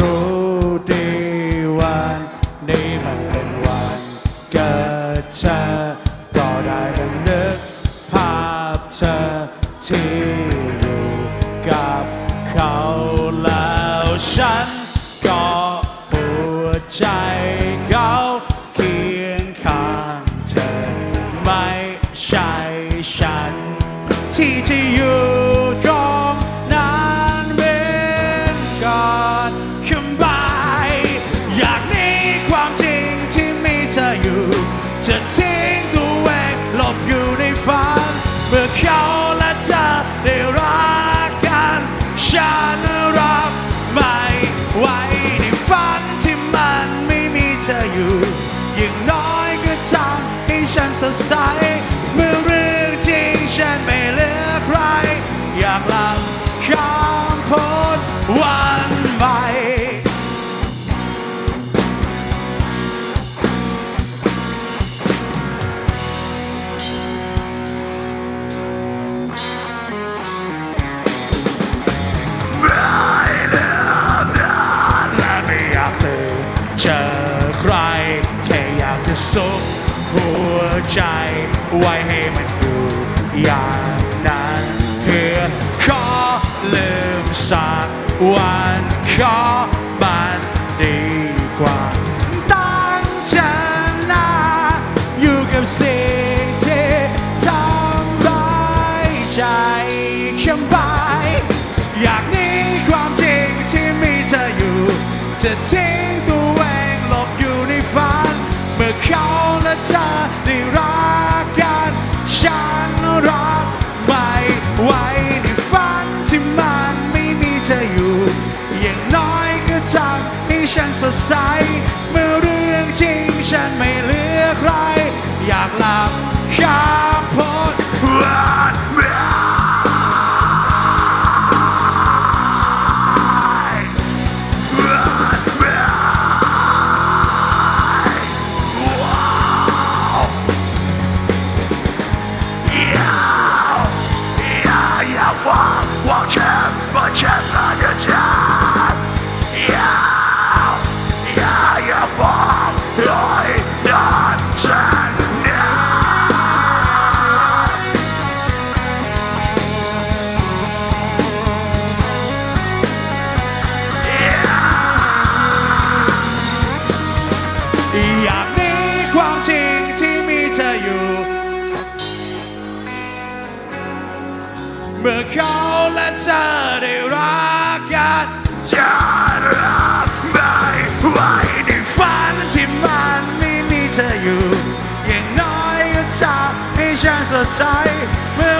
รู้ดีวันนี้มันเป็นวันเกิดเธ ฉันก็ปวดใจเขาเคียงข้างเธอ ไม่ใช่ฉันที่จะอยู่ อย่างน้อยก็ทำให้ฉันสดใส เมื่อเรื่องจริงฉันไม่เหลือใคร อยากหลับคำพูดวันใหม่และไม่อยากตื่นเจอ จะซุกหัวใจไว้ให้มันอยู่อย่างนั้นเพื่อขอลืมสักวันขอมันดีกว่าตั้งเธอหน้าอยู่กับสิ่งที่ทำร้ายใจคำบายอยากหนีความจริงที่มีเธออยู่จะทิ้ง เขาและเธอได้รักกันฉันรักไม่ไหวในฝันที่มันไม่มีเธออยู่ อย่างน้อยก็ทำให้ฉันสดใส เมื่อเรื่องจริงฉันไม่เลือกใคร อยากหลับ เมื่อเขาและเธอได้รักกันจะรับไม่ไหวในฝันที่มันไม่มีเธออยู่ อย่างน้อยก็ทำให้ฉันสดใสเมื่อ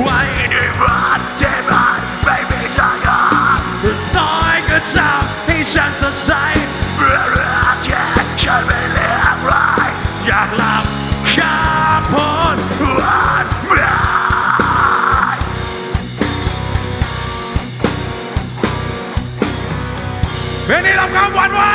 ไหวในฝันที่มันไม่มีเธออยู่น้อยก็ทำให้ฉันสดใสเมื่อเรื่องจริงฉันไม่เหลือใครอยากหลับคาพ้นวันใหม่เพลงนี้รับคำหวานไว้